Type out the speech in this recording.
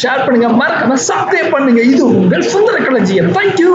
Share பண்ணுங்க. மறக்காம subscribe பண்ணுங்க. இது உங்கள் சுந்தர களஞ்சியம் தேங்க்யூ